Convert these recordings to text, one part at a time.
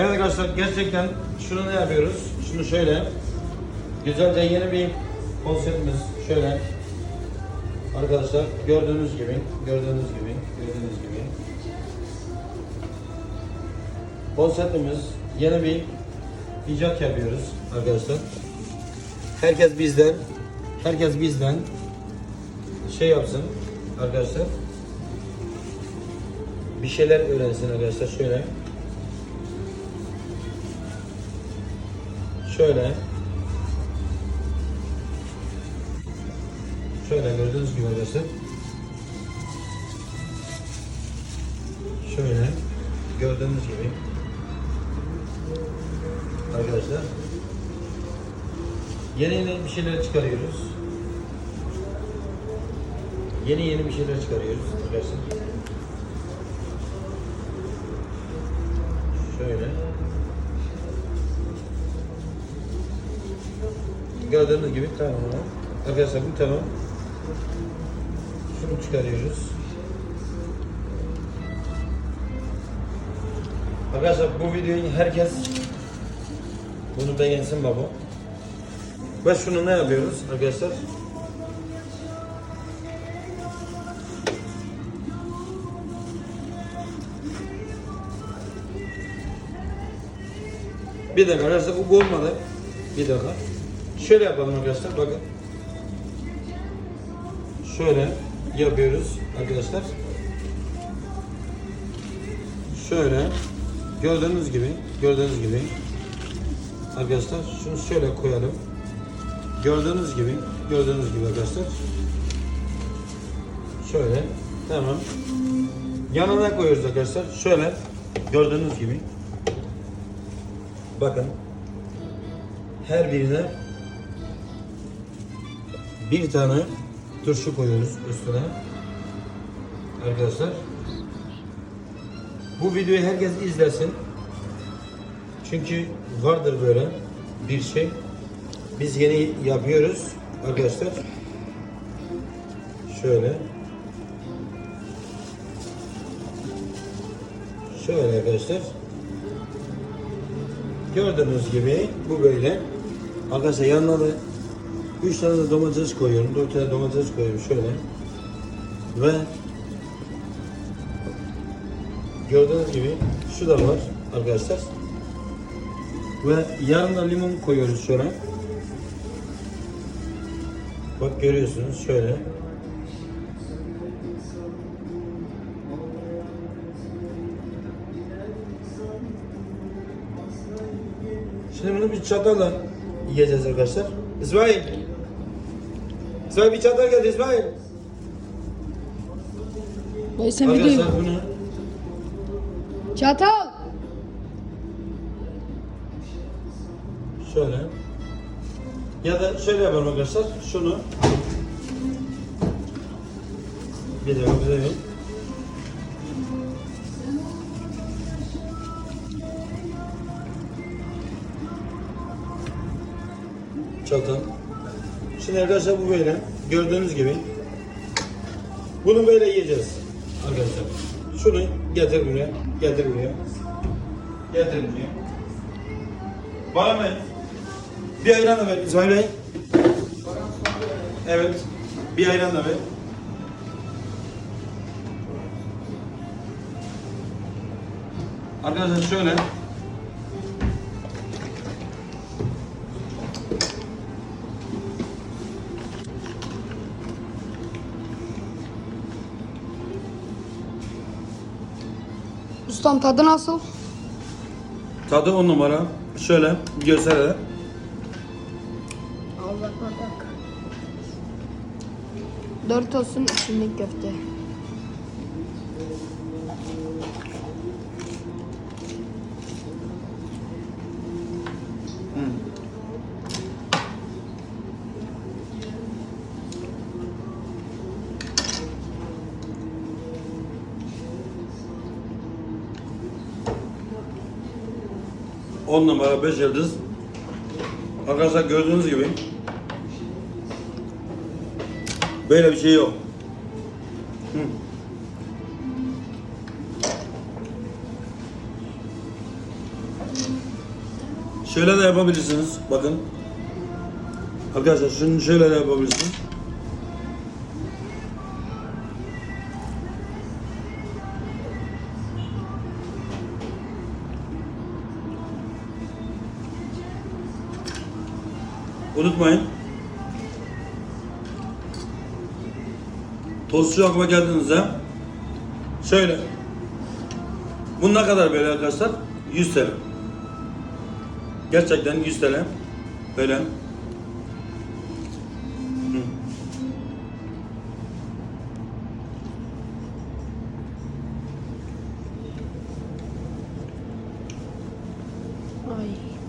Evet arkadaşlar gerçekten şunu ne yapıyoruz? Şunu şöyle güzelce yeni bir konseptimiz şöyle arkadaşlar gördüğünüz gibi gördüğünüz gibi gördüğünüz gibi konseptimiz yeni bir icat yapıyoruz arkadaşlar. Herkes bizden herkes bizden şey yapsın arkadaşlar. Bir şeyler öğrensin arkadaşlar şöyle. Şöyle. Şöyle gördüğünüz gibi arkadaşlar. Şöyle gördüğünüz gibi arkadaşlar yeni yeni bir şeyler çıkarıyoruz. Yeni yeni bir şeyler çıkarıyoruz arkadaşlar. Şöyle. Gördüğünüz gibi tamam. Arkadaşlar bu tamam. Şunu çıkarıyoruz. Arkadaşlar bu videoyu herkes bunu beğensin baba. Ve şunu ne yapıyoruz arkadaşlar? Bir dakika arkadaşlar bu olmadı. Bir dakika. Şöyle yapalım arkadaşlar bakın. Şöyle yapıyoruz arkadaşlar. Şöyle gördüğünüz gibi gördüğünüz gibi arkadaşlar şunu şöyle koyalım. Gördüğünüz gibi gördüğünüz gibi arkadaşlar. Şöyle tamam. Yanına koyuyoruz arkadaşlar. Şöyle gördüğünüz gibi. Bakın. Her birine bir tane turşu koyuyoruz üstüne. Arkadaşlar. Bu videoyu herkes izlesin. Çünkü vardır böyle bir şey. Biz yeni yapıyoruz arkadaşlar. Şöyle. Şöyle arkadaşlar. Gördüğünüz gibi bu böyle. Arkadaşlar yanına da 3 tane de domates koyuyorum. 4 tane domates koyuyorum şöyle. Ve gördüğünüz gibi şu da var arkadaşlar. Ve yarım da limon koyuyoruz şöyle. Bak görüyorsunuz şöyle. Şimdi bunu bir çatalla yiyeceğiz arkadaşlar. İsmail. İsmail bir çatal geldi İsmail. Dayı sen. Arkadaşlar bunu Çatal! şöyle ya da şöyle yapalım arkadaşlar. Şunu bir de güzel Çatal. Şimdi arkadaşlar bu böyle. Gördüğünüz gibi. Bunu böyle yiyeceğiz. Arkadaşlar. Şunu getir buraya. Getir buraya. Getir buraya. Bana mı? Bir ayran da ver İsmail Bey. Evet. Bir ayran da ver. Arkadaşlar şöyle. Ustam tadı nasıl? Tadı on numara. Şöyle gösterelim. Al bak bak bak. Dört olsun içinde köfte. On numara 5 yıldız. Arkadaşlar gördüğünüz gibi böyle bir şey yok. Hı. Şöyle de yapabilirsiniz. Bakın. Arkadaşlar şunu şöyle de yapabilirsiniz. Unutmayın. Tostçu aklıma geldiğinizde şöyle bu ne kadar böyle arkadaşlar? 100 TL. Gerçekten 100 TL. Böyle. Ay.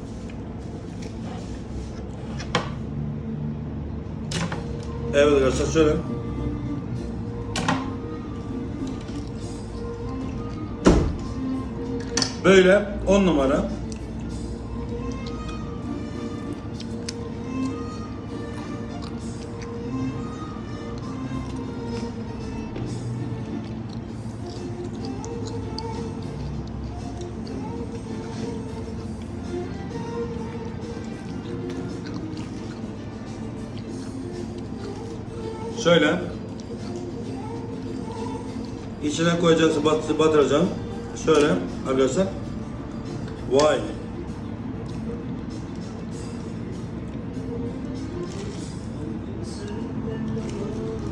Evet arkadaşlar şöyle. Böyle 10 numara. Şöyle. İçine koyacaksın, bat, batıracaksın. Şöyle arkadaşlar. Vay.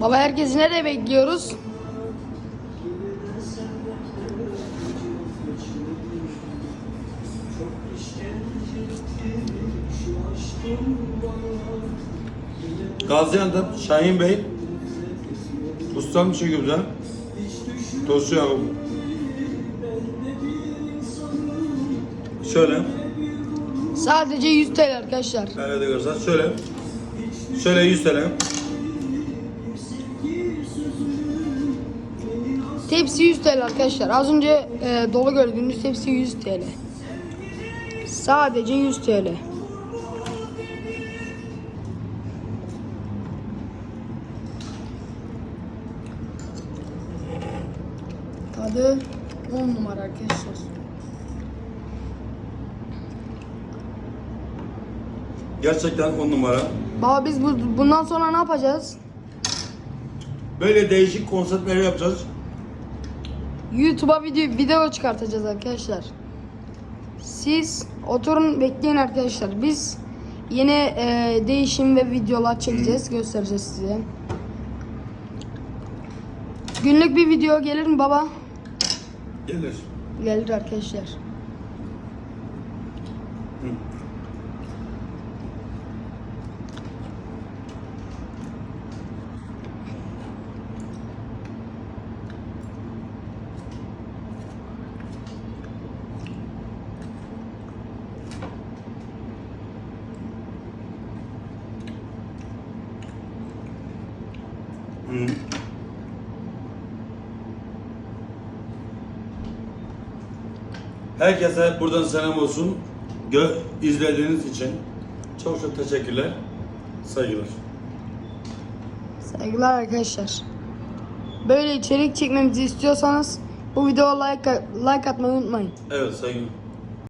Baba herkesi nereye bekliyoruz? Gaziantep Şahin Bey. Ustam şu güzel. Tostçu Yakup. Şöyle. Sadece 100 TL arkadaşlar. Evet arkadaşlar şöyle. Şöyle 100 TL. Tepsi 100 TL arkadaşlar. Az önce e, dolu gördüğünüz tepsi 100 TL. Sadece 100 TL. Tadı 10 numara arkadaşlar. Gerçekten 10 numara. Baba biz bu, bundan sonra ne yapacağız? Böyle değişik konseptleri yapacağız. YouTube'a video video çıkartacağız arkadaşlar. Siz oturun bekleyin arkadaşlar. Biz yine e, değişim ve videolar çekeceğiz, göstereceğiz size. Günlük bir video gelir mi baba? Gelir. Gelir arkadaşlar. Hı. Herkese buradan selam olsun. Gö izlediğiniz için çok çok teşekkürler. Saygılar. Saygılar arkadaşlar. Böyle içerik çekmemizi istiyorsanız bu videoya like like atmayı unutmayın. Evet saygılar.